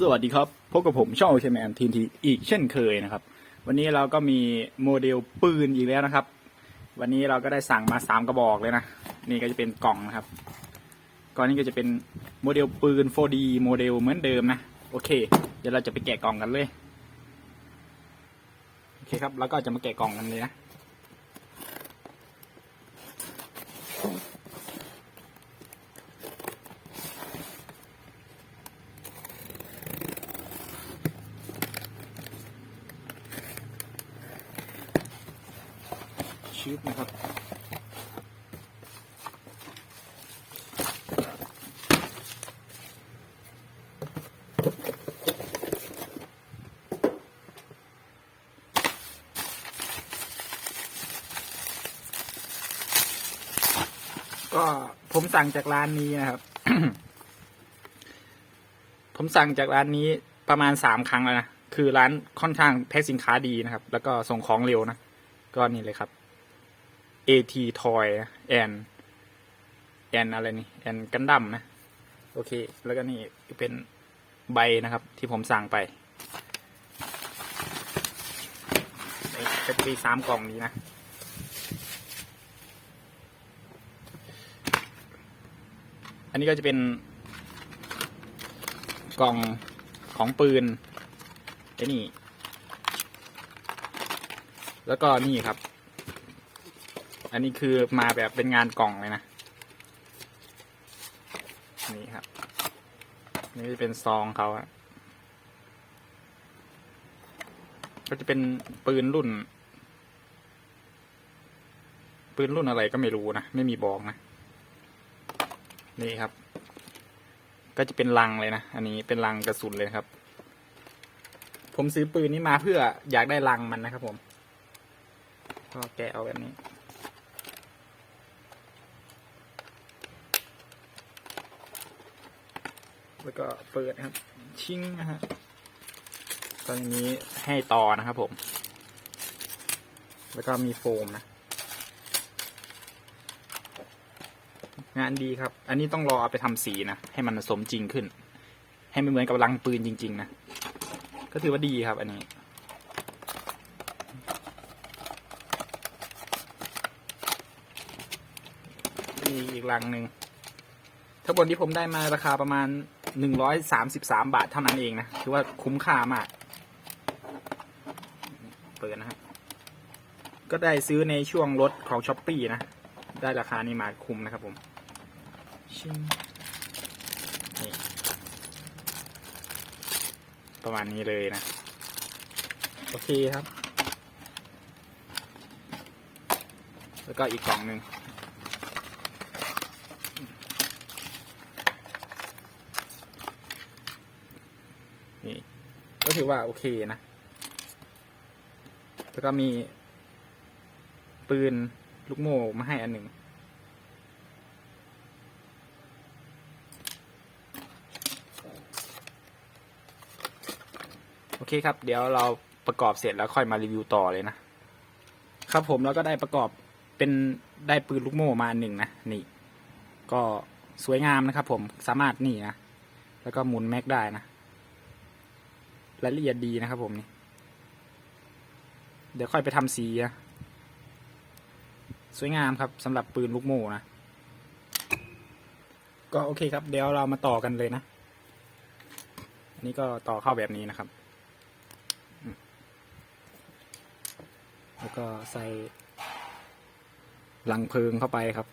สวัสดีครับ พบกับผมช่องโอเคแมนทีนทีอีกเช่นเคยนะครับ วันนี้เราก็มีโมเดลปืนอีกแล้วนะครับ วันนี้เราก็ได้สั่งมาสามกระบอกเลยนะ นี่ก็จะเป็นกล่องนะครับก่อนนี้ก็จะเป็นโมเดลปืน 4D โมเดลเหมือนเดิมนะ โอเค เดี๋ยวเราจะไปแกะกล่องกันเลย โอเคครับ แล้วก็จะมาแกะกล่องกันเลยนะ ชืบนะครับก็ผมสั่งจากร้านนี้นะครับ ผมสั่งจากร้านนี้ประมาณสามครั้งแล้วนะ คือร้านค่อนข้างแพ็คสินค้าดีนะครับ แล้วก็ส่งของเร็วนะ ก็นี่เลยครับ AT Toy แอนแอนอะไรนี่แอนกันดั้มนะ โอเค แล้วก็นี่เป็นใบนะครับที่ผมสั่งไปจะมีสามกล่องนี้นะ อันนี้ก็จะเป็น กล่องของปืนไอ้นี่ แล้วก็นี่ครับ อันนี้คือมาแบบเป็นงานกล่องเลยนะ นี่ครับ นี่เป็นซองเขาอะก็จะเป็นปืนรุ่น ปืนรุ่นอะไรก็ไม่รู้นะ ไม่มีบอกนะ นี่ครับ ก็จะเป็นลังเลยนะ อันนี้เป็นลังกระสุนเลยครับ ผมซื้อปืนนี้มาเพื่ออยากได้ลังมันนะครับผมก็แกะเอาแบบนี้ แล้วก็เปิดนะครับ ชิงนะฮะตอนนี้ให้ต่อนะครับผม แล้วก็มีโฟมนะ งานดีครับ อันนี้ต้องรอเอาไปทำสีนะ ให้มันสมจริงขึ้น ให้มันเหมือนกับลังปืนจริง ๆ นะ ก็ถือว่าดีครับ อันนี้มีอีกลังหนึ่งทั้งหมดที่ผมได้มาราคาประมาณ หนึ่งร้อยสามสิบสามบาทเท่านั้นเองนะถือว่าคุ้มค่ามาก เปิดนะครับก็ได้ซื้อในช่วงลดของช้อปปีนะ ได้ราคานี้มาคุ้มนะครับผมชิงนี่ประมาณนี้เลยนะ โอเคครับ แล้วก็อีกกล่องหนึ่ง นี่ ก็ถือว่าโอเคนะ แล้วก็มี ปืนลูกโม่มาให้อันหนึ่ง โอเคครับ เดี๋ยวเราประกอบเสร็จแล้วค่อยมารีวิวต่อเลยนะ ครับผมแล้วก็ได้ประกอบเป็นได้ปืนลูกโม่มาอันหนึ่งนะ นี่ ก็สวยงามนะครับผมสามารถนี่นะ แล้วก็หมุนแม็กได้นะ รายละเอียดดีนะครับผมนี่ เดี๋ยวค่อยไปทำสีนะสวยงามครับสำหรับปืนลูกโม่นะ ก็โอเคครับ เดี๋ยวเรามาต่อกันเลยนะ อันนี้ก็ต่อเข้าแบบนี้นะครับ แล้วก็ใส่หลังเพลิงเข้าไปครับ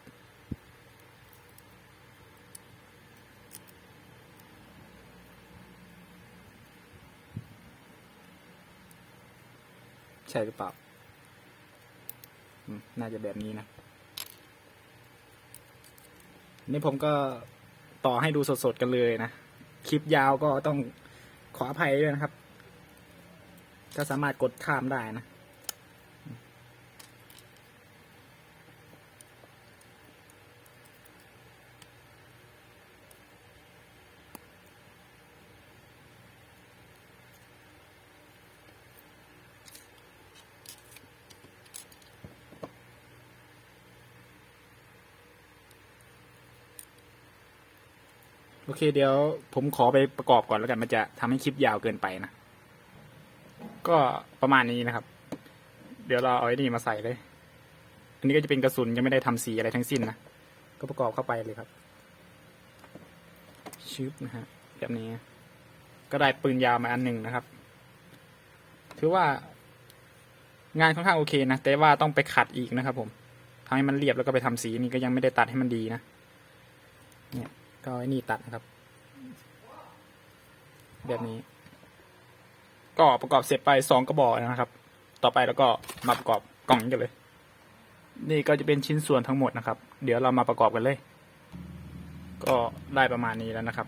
ใช่หรือเปล่า น่าจะแบบนี้นะ นี่ผมก็ต่อให้ดูสดๆกันเลยนะ คลิปยาวก็ต้องขออภัยด้วยนะครับ ก็สามารถกดข้ามได้นะ โอเคเดี๋ยวผมขอไปประกอบก่อนแล้วกันมันจะทำให้คลิปยาวเกินไปนะ ก็ประมาณนี้นะครับ เดี๋ยวเราเอาไอ้นี่มาใส่เลย อันนี้ก็จะเป็นกระสุนยังไม่ได้ทำสีอะไรทั้งสิ้นนะ ก็ประกอบเข้าไปเลยครับชึบนะฮะแบบนี้ ก็ได้ปืนยาวมาอันหนึ่งนะครับ ถือว่างานค่อนข้างโอเคนะ แต่ว่าต้องไปขัดอีกนะครับ ผมทำให้มันเรียบแล้วก็ไปทำสีนี่ก็ยังไม่ได้ตัดให้มันดีนะเนี่ย ก็ไอ้นี่ตัดนะครับ แบบนี้ ก็ประกอบเสร็จไปสองกระบอกนะครับ ต่อไปแล้วก็มาประกอบกล่องกันเลย นี่ก็จะเป็นชิ้นส่วนทั้งหมดนะครับ เดี๋ยวเรามาประกอบกันเลย ก็ได้ประมาณนี้แล้วนะครับ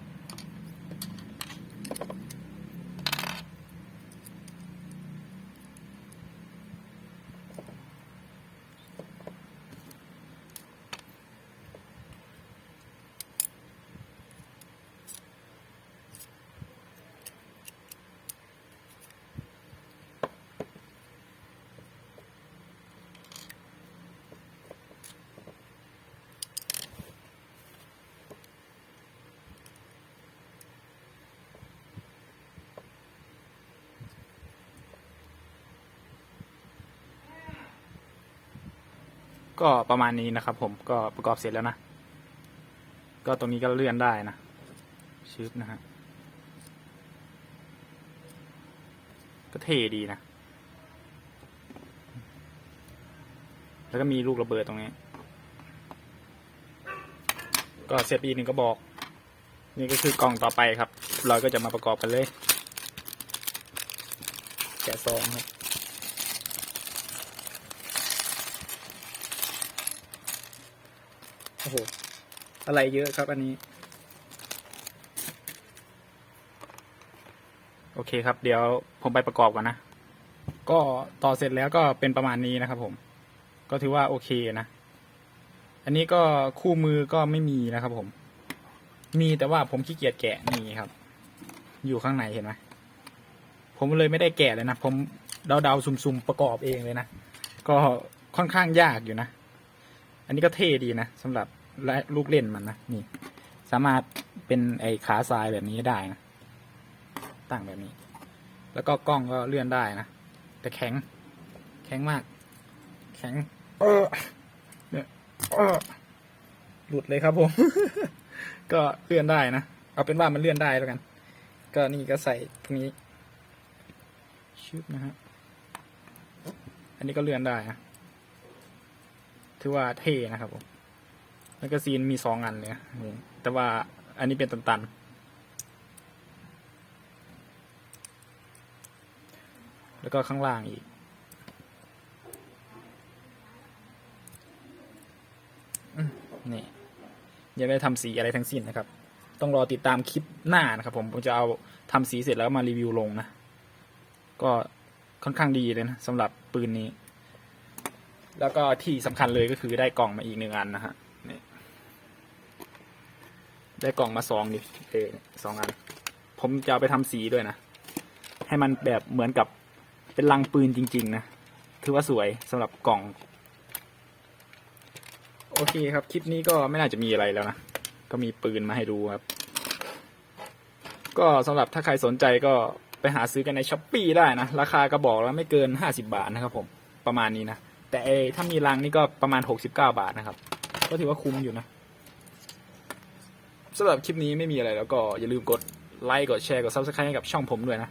ก็ประมาณนี้นะครับ ผมก็ประกอบเสร็จแล้วนะ ก็ตรงนี้ก็เลื่อนได้นะชึบนะฮะก็เท่ดีนะ แล้วก็มีลูกระเบิดตรงนี้ ก็เสร็จอีกหนึ่งก็บอก นี่ก็คือกล่องต่อไปครับ เราก็จะมาประกอบกันเลย แกะซองครับ โอ้โห อะไรเยอะครับอันนี้ โอเคครับ เดี๋ยวผมไปประกอบก่อนนะ ก็ต่อเสร็จแล้วก็เป็นประมาณนี้นะครับผม ก็ถือว่าโอเคนะ อันนี้ก็คู่มือก็ไม่มีนะครับผม มีแต่ว่าผมขี้เกียจแกะนี่ครับ อยู่ข้างในเห็นไหมผมเลยไม่ได้แกะเลยนะ ผมเดาๆซุ่มๆ ประกอบเองเลยนะ ก็ค่อนข้างยากอยู่นะ อันนี้ก็เท่ดีนะสำหรับและลูกเล่นมันนะนี่ สามารถเป็นไอ้ขาทรายแบบนี้ได้นะตั้งแบบนี้ แล้วก็กล้องก็เลื่อนได้นะแต่แข็ง แข็งมาก แข็ง เออเนี่ยเออหลุดเลยครับผม ก็เลื่อนได้นะเอาเป็นว่ามันเลื่อนได้แล้วกัน ก็นี่ก็ใส่ตรงนี้ชุบนะฮะอันนี้ก็เลื่อนได้นะ ถือว่าเท่นะครับผมแมกกาซีนมีสองอันเลยแต่ว่าอันนี้เป็นตันๆ แล้วก็ข้างล่างอีก นี่ยังไม่ได้ทำสีอะไรทั้งสิ้นนะครับ ต้องรอติดตามคลิปหน้านะครับ ผมผมจะเอาทำสีเสร็จแล้วมารีวิวลงนะ ก็ค่อนข้างดีเลยนะสำหรับปืนนี้ แล้วก็ที่สำคัญเลยก็คือได้กล่องมาอีกหนึ่งอันนะฮะนี่ได้กล่องมาสองดิเอสองอัน ผมจะไปทำสีด้วยนะ ให้มันแบบเหมือนกับเป็นลังปืนจริง ๆ นะ ถือว่าสวยสำหรับกล่อง โอเคครับ คลิปนี้ก็ไม่น่าจะมีอะไรแล้วนะ ก็มีปืนมาให้ดูครับ ก็สำหรับถ้าใครสนใจก็ไปหาซื้อกันในช้อปปีได้นะ ราคากระบอกแล้วไม่เกินห้าสิบาทนะครับผม ประมาณนี้นะ แต่ไอ้ถ้ามีรังนี่ก็ประมาณ69บาทนะครับ ก็ถือว่าคุ้มอยู่นะสำหรับคลิปนี้ไม่มีอะไรแล้วก็อย่าลืมกดไลค์กดแชร์กดซับสไครต์ให้กับช่องผมด้วยนะ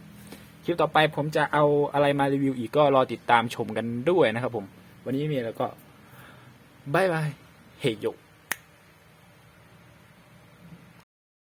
คลิปต่อไปผมจะเอาอะไรมารีวิวอีกก็รอติดตามชมกันด้วยนะครับผม วันนี้ไม่มีแล้วก็บายบายเฮยโย